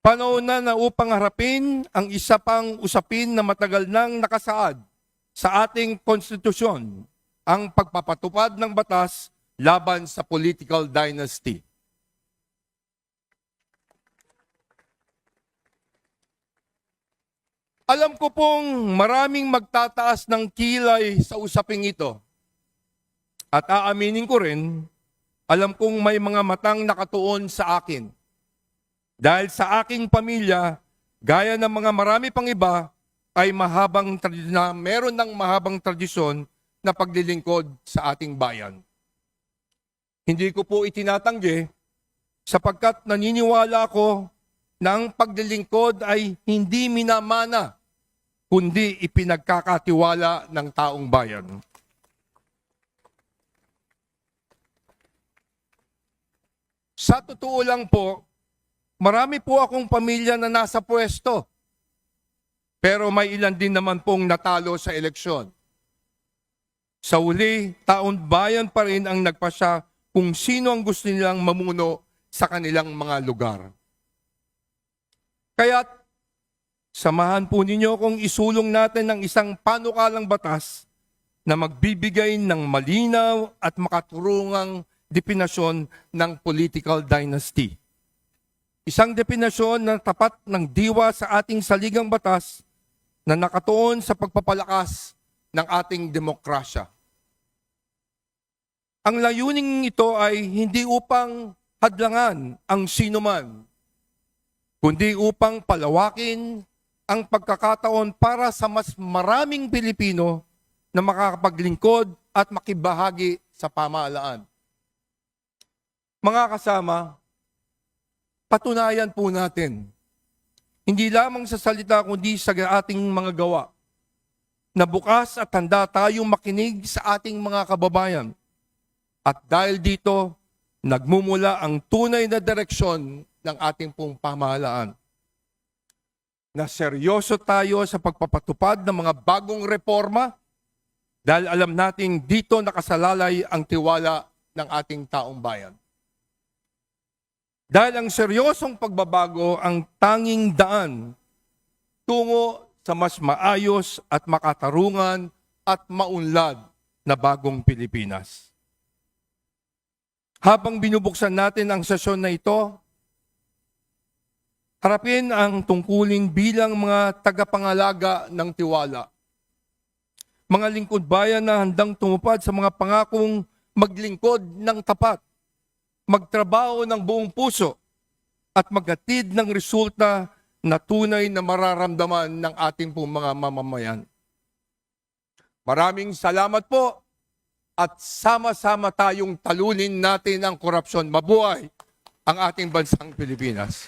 Panahon na na upang harapin ang isa pang usapin na matagal nang nakasaad sa ating konstitusyon, ang pagpapatupad ng batas laban sa political dynasty. Alam ko pong maraming magtataas ng kilay sa usaping ito. At aaminin ko rin, alam kong may mga matang nakatuon sa akin. Dahil sa aking pamilya, gaya ng mga marami pang iba, ay mahabang na meron ng mahabang tradisyon na paglilingkod sa ating bayan. Hindi ko po itinatanggi sapagkat naniniwala ako na ang paglilingkod ay hindi minamana kundi ipinagkakatiwala ng taong bayan. Sa totoo lang po, marami po akong pamilya na nasa pwesto. Pero may ilan din naman pong natalo sa eleksyon. Sa uli, taon bayan pa rin ang nagpasya kung sino ang gusto nilang mamuno sa kanilang mga lugar. Kaya't samahan po ninyo kung isulong natin ng isang panukalang batas na magbibigay ng malinaw at makaturungang definasyon ng political dynasty. Isang definasyon na tapat ng diwa sa ating saligang batas na nakatuon sa pagpapalakas ng ating demokrasya. Ang layuning ito ay hindi upang hadlangan ang sinuman, kundi upang palawakin ang pagkakataon para sa mas maraming Pilipino na makakapaglingkod at makibahagi sa pamahalaan. Mga kasama, patunayan po natin, hindi lamang sa salita kundi sa ating mga gawa, na bukas at handa tayong makinig sa ating mga kababayan. At dahil dito, nagmumula ang tunay na direksyon ng ating pong pamahalaan. Na seryoso tayo sa pagpapatupad ng mga bagong reforma dahil alam nating dito nakasalalay ang tiwala ng ating taong bayan. Dahil ang seryosong pagbabago ang tanging daan tungo sa mas maayos at makatarungan at maunlad na bagong Pilipinas. Habang binubuksan natin ang sesyon na ito, harapin ang tungkulin bilang mga tagapangalaga ng tiwala. Mga lingkod bayan na handang tumupad sa mga pangakong maglingkod ng tapat, magtrabaho ng buong puso, at magatid ng resulta na tunay na mararamdaman ng ating pong mga mamamayan. Maraming salamat po at sama-sama tayong talunin natin ang korupsyon. Mabuhay ang ating bansang Pilipinas.